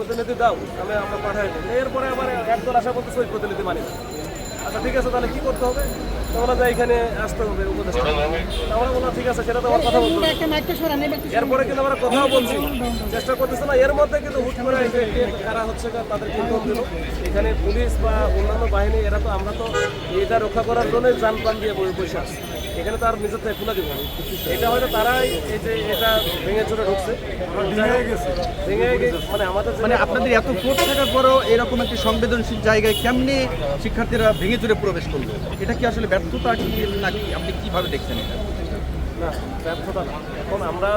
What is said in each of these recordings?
প্রতিনিধি দাও আমি আমরা পাঠাই এরপরে আবার একদল আসা বলতে ওই প্রতিনিধি মানি আচ্ছা ঠিক আছে, তাহলে কি করতে হবে? তোমরা যে এখানে আসতে হবে উপদেষ্টা। আমরা বললাম ঠিক আছে, সেটা তো আমার কথা একটু এরপরে কিন্তু আমরা কথাও বলছি। চেষ্টা করতেছে না, এর মধ্যে কিন্তু হুট করে কারা হচ্ছে তাদের কিন্তু এখানে পুলিশ বা অন্যান্য বাহিনী, এরা তো আমরা তো এটা রক্ষা করার জন্য যান প্রাণ দিয়ে বসে আছি। এখানে তার আর নিজের থেকে খুলে দিব এটা হয়তো তারাই এই যে এটা ভেঙে চুরে ঢুকছে। ভেঙে গেছে। ভেঙে গেছে মানে আমাদের মানে আপনাদের এত ফোর্স থাকার পরেও এরকম একটি সংবেদনশীল জায়গায় কেমনি শিক্ষার্থীরা ভেঙে চুরে প্রবেশ করল? এটা কি আসলে ব্যর্থতা কি নাকি আপনি কীভাবে দেখছেন এটা? না ব্যর্থতা না। এখন আমরা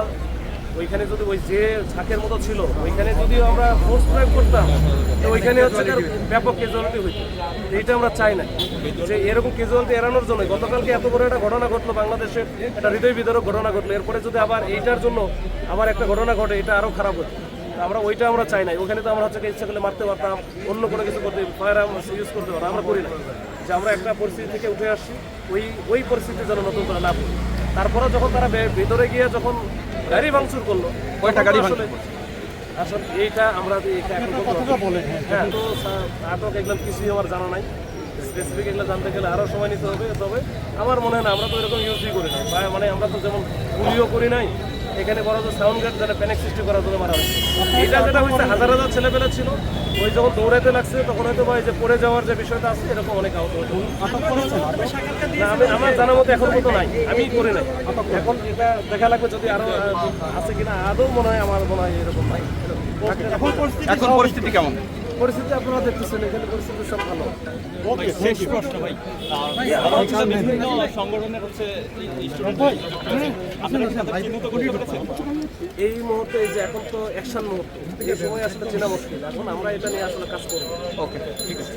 ওইখানে যদি ওই যে ঝাঁকের মতো ছিল, ওইখানে যদি আমরা ফোর্স প্রয়োগ করতাম, তো ওইখানে হচ্ছে ব্যাপক ক্যাজুয়ালিটি হইতো। এইটা আমরা চাই না যে এরকম ক্যাজুয়ালিটি এড়ানোর জন্য গতকালকে এত বড় একটা ঘটনা ঘটলো, বাংলাদেশে একটা হৃদয় বিদারক ঘটনা ঘটলো। এরপরে যদি আবার এইটার জন্য আবার একটা ঘটনা ঘটে, এটা আরও খারাপ হতো। আমরা ওইটা আমরা চাই না ওখানে তো আমরা হচ্ছে ইচ্ছা করলে মারতে পারতাম, অন্য কোনো কিছু করতে ফায়ার ইউজ করতে পারতাম, আমরা করি না যে আমরা একটা পরিস্থিতি থেকে উঠে আসছি, ওই ওই পরিস্থিতি যেন নতুন করে না তারপরে যখন তারা ভিতরে গিয়ে যখন গাড়ি ভাঙচুর করল। কয়টা গাড়ি ভাঙচুর আসলে- এইটা আমরা। হ্যাঁ তো আটক এগুলো কিছুই আমার জানা নাই। স্পেসিফিক এগুলো জানতে গেলে আরও সময় নিতে হবে। তবে আমার মনে হয় না আমরা তো এরকম ইউজই করি না। বা মানে আমরা তো যেমন গুলিও করি নাই এখানে বড় সাউন্ড গার্ড যেটা প্যানিক সৃষ্টি করার জন্য মারা হয়েছে। এইটা যেটা হয়েছে হাজার হাজার ছেলেপেলে ছিল ওই যখন দৌড়াইতে লাগছে তখন হয়তো বা এই যে পড়ে যাওয়ার যে বিষয়টা আছে এরকম অনেক আহত হয়েছে। না, আমি আমার জানার মতো এখন মতো নাই আমি করে নাই। এখন এটা দেখা লাগবে যদি আরও আছে কিনা আদৌ মনে হয় আমার মনে হয় এরকম নাই। এখন পরিস্থিতি কেমন? পরিস্থিতি আপনারা দেখতেছেন এখানে পরিস্থিতি সব ভালো। শেষ প্রশ্ন ভাই? বিভিন্ন সংগঠনের হচ্ছে এই মুহূর্তে এই যে এখন তো অ্যাকশন মুহূর্ত এই সময় আসলে চেনা মুশকিল। এখন আমরা এটা নিয়ে আসলে কাজ করব। ওকে ঠিক আছে।